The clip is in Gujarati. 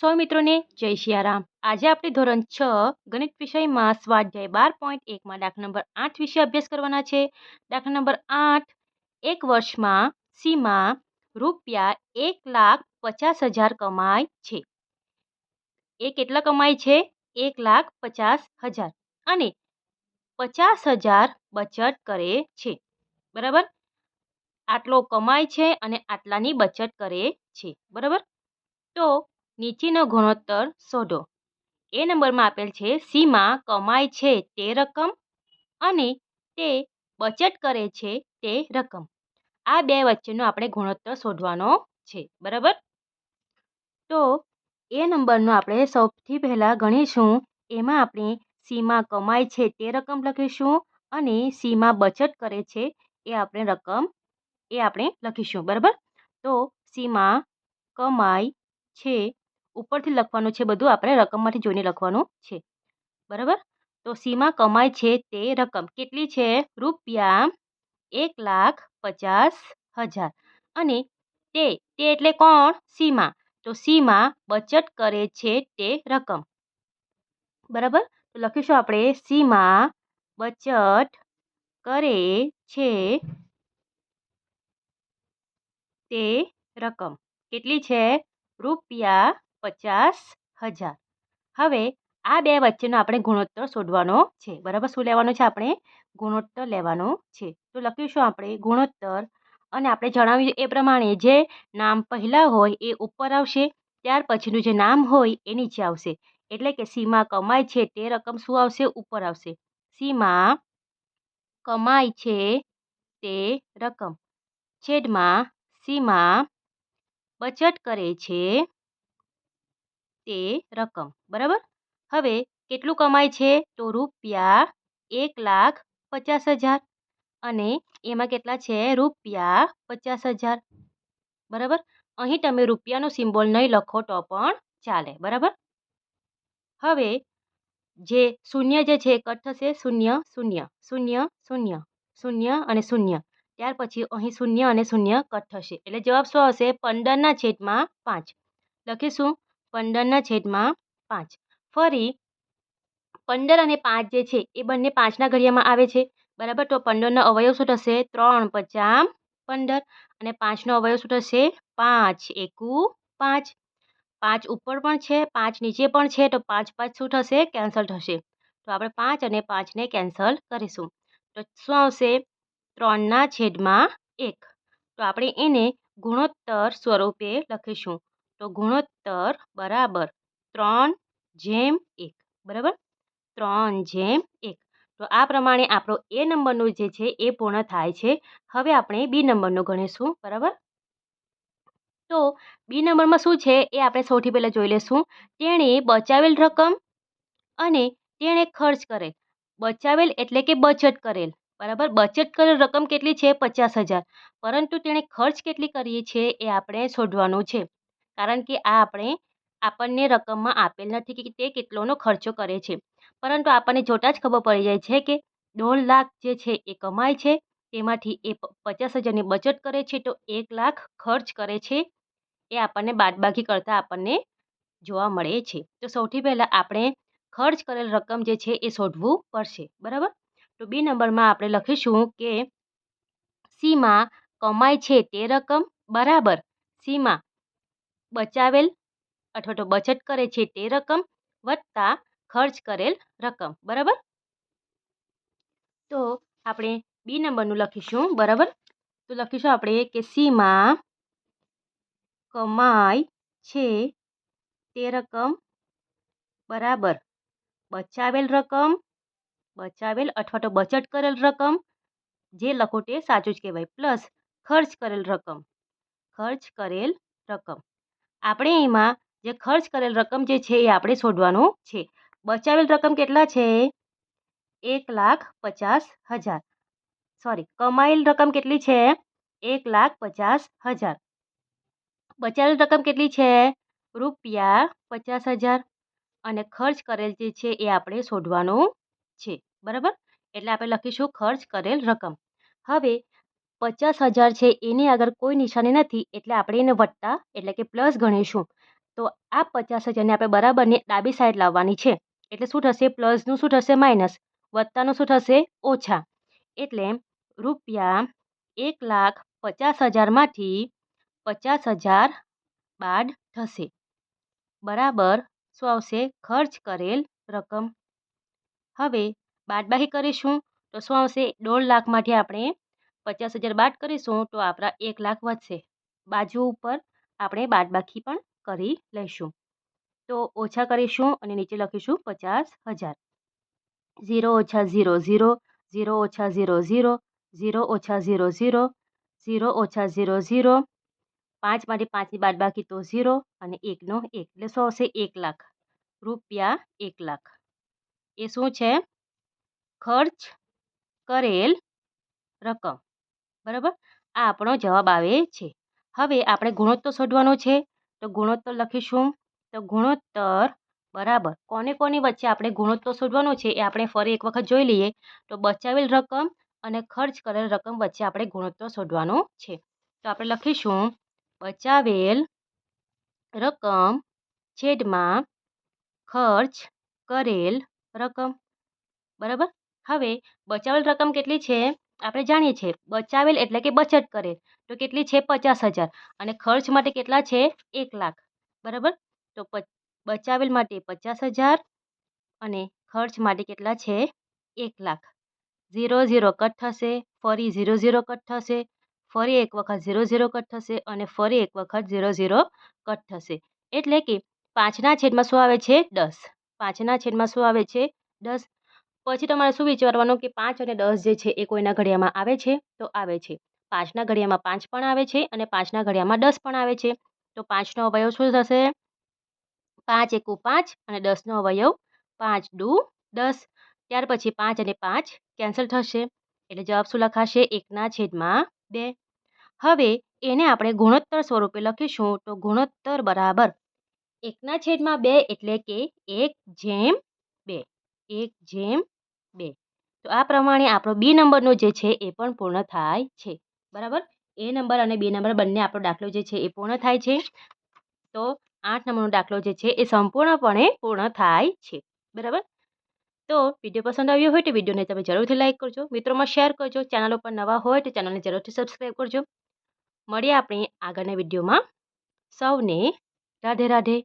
સો મિત્રોને જય શિયારામ. આજે આપણે ધોરણ છ ગણિત વિષયમાં સ્વાધ્યાય બાર પોઈન્ટ એકમાં દાખલા નંબર આઠ વિશે અભ્યાસ કરવાના છે. દાખલા નંબર આઠ, એક વર્ષમાં સીમા રૂપિયા એક લાખ પચાસ હજાર કમાય છે. એ કેટલા કમાય છે? એક લાખ પચાસ હજાર. અને પચાસ હજાર બચત કરે છે. બરાબર? આટલો કમાય છે અને આટલાની બચત કરે છે. બરાબર? તો નીચેનો ગુણોત્તર શોધો. એ નંબરમાં આપેલ છે, સીમા કમાય છે તે રકમ અને તે બચત કરે છે તે રકમ. આ બે વચ્ચેનો આપણે ગુણોત્તર શોધવાનો છે, બરાબર? તો એ નંબરનો આપણે સૌથી પહેલાં ગણીશું, એમાં આપણે સીમા કમાય છે તે રકમ લખીશું અને સીમા બચત કરે છે એ આપણે રકમ એ આપણે લખીશું, બરાબર? તો સીમા કમાય છે ઉપરથી લખવાનું છે બધું આપણે રકમમાંથી જોઈને લખવાનું છે. બરાબર? તો સીમા કમાય છે તે રકમ કેટલી છે? રૂપિયા એક લાખ પચાસ હજાર. અને તે તે એટલે કોણ? સીમા. તો સીમા બચત કરે છે તે રકમ. બરાબર? તો લખીશું આપણે, સીમા બચત કરે છે તે રકમ. કેટલી છે? રૂપિયા પચાસ હજાર. હવે આ બે વચ્ચેનો આપણે ગુણોત્તર શોધવાનો છે. બરાબર શું લેવાનો છે આપણે? ગુણોત્તર લેવાનો છે. તો લખીશું આપણે ગુણોત્તર અને આપણે જણાવ્યું એ પ્રમાણે જે નામ પહેલાં હોય એ ઉપર આવશે, ત્યાર પછીનું જે નામ હોય એ નીચે આવશે. એટલે કે સીમા કમાય છે તે રકમ શું આવશે? ઉપર આવશે. સીમા કમાય છે તે રકમ. છેદમાં સીમા બચત કરે છે તે રકમ, બરાબર? હવે કેટલું કમાય છે? તો રૂપિયા એક લાખ પચાસ હજાર. અને એમાં કેટલા છે? રૂપિયા પચાસ હજાર. બરાબર? અહીં તમે રૂપિયાનો સિમ્બોલ નહીં લખો તો પણ ચાલે, બરાબર? હવે જે શૂન્ય જે છે એ કટ થશે, શૂન્ય શૂન્ય શૂન્ય શૂન્ય શૂન્ય અને શૂન્ય. ત્યાર પછી અહીં શૂન્ય અને શૂન્ય કટ થશે. એટલે જવાબ શું આવશે? પંદરના છેદમાં પાંચ. લખીશું. પંદરના છેદમાં પાંચ. ફરી પંદર અને પાંચ જે છે, એ બંને પાંચના ઘડિયામાં આવે છે. બરાબર? તો પંદરનો અવયવ શું થશે? ત્રણ પચામ પંદર અને પાંચનો અવયવ શું થશે? પાંચ. એકુ પાંચ. પાંચ ઉપર પણ છે, પાંચ નીચે પણ છે, તો પાંચ પાંચ શું થશે? કેન્સલ થશે. તો આપણે પાંચ અને પાંચને કેન્સલ કરીશું. તો શું આવશે? ત્રણના છેદમાં એક. તો આપણે એને ગુણોત્તર સ્વરૂપે લખીશું. તો ગુણોત્તર બરાબર ત્રણ જેમ એક, બરાબર? ત્રણ જેમ એક. તો આ પ્રમાણે આપણો એ નંબરનું જે છે એ પૂર્ણ થાય છે. હવે આપણે બી નંબરનો ગણીશું, બરાબર? તો બી નંબરમાં શું છે એ આપણે સૌથી પહેલાં જોઈ લઈશું. તેણે બચાવેલ રકમ અને તેણે ખર્ચ કરેલ. બચાવેલ એટલે કે બચત કરેલ, બરાબર? બચત કરેલ રકમ કેટલી છે? પચાસ હજાર. પરંતુ તેણે ખર્ચ કેટલી કરીએ છે એ આપણે શોધવાનું છે. કારણ કે આ આપણે આપણને રકમમાં આપેલ નથી કે તે કેટલોનો ખર્ચો કરે છે. પરંતુ આપણને જોતાં જ ખબર પડી જાય છે કે દોઢ લાખ જે છે એ કમાય છે, તેમાંથી એ પચાસ હજારની બચત કરે છે તો એક લાખ ખર્ચ કરે છે એ આપણને બાદબાકી કરતાં આપણને જોવા મળે છે. તો સૌથી પહેલાં આપણે ખર્ચ કરેલ રકમ જે છે એ શોધવું પડશે, બરાબર? તો બી નંબરમાં આપણે લખીશું કે સીમાં કમાય છે તે રકમ બરાબર સીમા બચાવેલ અથવા તો બચત કરે છે તે રકમ વત્તા ખર્ચ કરેલ રકમ, બરાબર? તો આપણે બી નંબરનું લખીશું, બરાબર? તો લખીશું આપણે કે સીમાં કમાય છે તે રકમ બરાબર બચાવેલ રકમ, બચાવેલ અથવા તો બચત કરેલ રકમ, જે લખો તે સાચું જ કહેવાય, પ્લસ ખર્ચ કરેલ રકમ, ખર્ચ કરેલ રકમ. આપણે એમાં જે ખર્ચ કરેલ રકમ જે છે એ આપણે શોધવાનું છે. બચાવેલ રકમ કેટલા છે? એક લાખ પચાસ હજાર. સોરી કમાયેલ રકમ કેટલી છે? એક લાખ પચાસ હજાર. બચાવેલ રકમ કેટલી છે? રૂપિયા પચાસ હજાર. અને ખર્ચ કરેલ જે છે એ આપણે શોધવાનું છે. બરાબર? એટલે આપણે લખીશું ખર્ચ કરેલ રકમ. હવે પચાસ હજાર છે, એની આગળ કોઈ નિશાની નથી, એટલે આપણે એને વત્તા, એટલે કે પ્લસ ગણીશું. તો આ પચાસ હજારને આપણે બરાબરની ડાબી સાઈડ લાવવાની છે. એટલે શું થશે? પ્લસનું શું થશે? માઇનસ વત્તાનું શું થશે? ઓછા. એટલે રૂપિયા એક લાખ પચાસ હજારમાંથી પચાસ હજાર બાદ થશે. બરાબર? શું આવશે? ખર્ચ કરેલ રકમ. હવે બાદબાકી કરીશું. તો શું આવશે? દોઢ લાખમાંથી આપણે પચાસ હજાર બાદ કરીશું તો આપણા એક લાખ વધશે. બાજુ ઉપર આપણે બાદબાકી પણ કરી લઈશું. તો ઓછા કરીશું અને નીચે લખીશું પચાસ હજાર. ઝીરો ઓછા ઝીરો ઝીરો ઝીરો ઓછા ઝીરો ઝીરો ઝીરો ઓછા ઝીરો ઝીરો ઝીરો ઓછા ઝીરો ઝીરો. પાંચ માટે પાંચની બાદબાકી તો ઝીરો અને એકનો એક. એટલે શું આવશે? એક લાખ. રૂપિયા એક લાખ. એ શું છે? ખર્ચ કરેલ રકમ. બરાબર? આ આપણો જવાબ આવે છે. હવે આપણે ગુણોત્તર શોધવાનો છે. તો ગુણોત્તર લખીશું. તો ગુણોત્તર બરાબર. કોને કોની વચ્ચે આપણે ગુણોત્તર શોધવાનો છે એ આપણે ફરી એક વખત જોઈ લઈએ. તો બચાવેલ રકમ અને ખર્ચ કરેલ રકમ વચ્ચે આપણે ગુણોત્તર શોધવાનો છે. તો આપણે લખીશું. બચાવેલ રકમ છેદમાં ખર્ચ કરેલ રકમ. બરાબર? હવે બચાવેલ રકમ કેટલી છે? આપણે જાણીએ છીએ, બચાવેલ એટલે કે બચત કરેલ. તો કેટલી છે? પચાસ હજાર. અને ખર્ચ માટે કેટલા છે? એક લાખ. બરાબર? તો બચાવેલ માટે પચાસ હજાર અને ખર્ચ માટે કેટલા છે? એક લાખ. ઝીરો ઝીરો કટ થશે, ફરી ઝીરો ઝીરો કટ થશે, ફરી એક વખત ઝીરો ઝીરો કટ થશે અને ફરી એક વખત ઝીરો ઝીરો કટ થશે. એટલે કે પાંચના છેદમાં શું આવે છે? દસ. પાંચના છેદમાં શું આવે છે? દસ. પછી તમારે શું વિચારવાનું કે પાંચ અને દસ જે છે એ કોઈના ઘડિયામાં આવે છે? તો આવે છે. પાંચના ઘડિયામાં પાંચ પણ આવે છે અને પાંચના ઘડિયામાં દસ પણ આવે છે. તો પાંચનો અવયવ શું થશે? પાંચ એકુ પાંચ અને દસનો અવયવ પાંચ દુ દસ. ત્યાર પછી પાંચ અને પાંચ કેન્સલ થશે. એટલે જવાબ શું લખાશે? એકના છેદમાં બે. હવે એને આપણે ગુણોત્તર સ્વરૂપે લખીશું. તો ગુણોત્તર બરાબર એકના છેદમાં બે એટલે કે એક જેમ બે. એક જેમ બે. તો આ પ્રમાણે આપણો બી નંબરનો જે છે એ પણ પૂર્ણ થાય છે. બરાબર? એ નંબર અને બી નંબર બંને આપણો દાખલો જે છે એ પૂર્ણ થાય છે. તો આઠ નંબરનો દાખલો જે છે એ સંપૂર્ણપણે પૂર્ણ થાય છે. બરાબર? તો વીડિયો પસંદ આવ્યો હોય તો વિડીયોને તમે જરૂરથી લાઇક કરજો, મિત્રોમાં શેર કરજો, ચેનલ ઉપર નવા હોય તો ચેનલને જરૂરથી સબસ્ક્રાઈબ કરજો. મળીએ આપણે આગળના વિડીયોમાં. સૌને રાધે રાધે.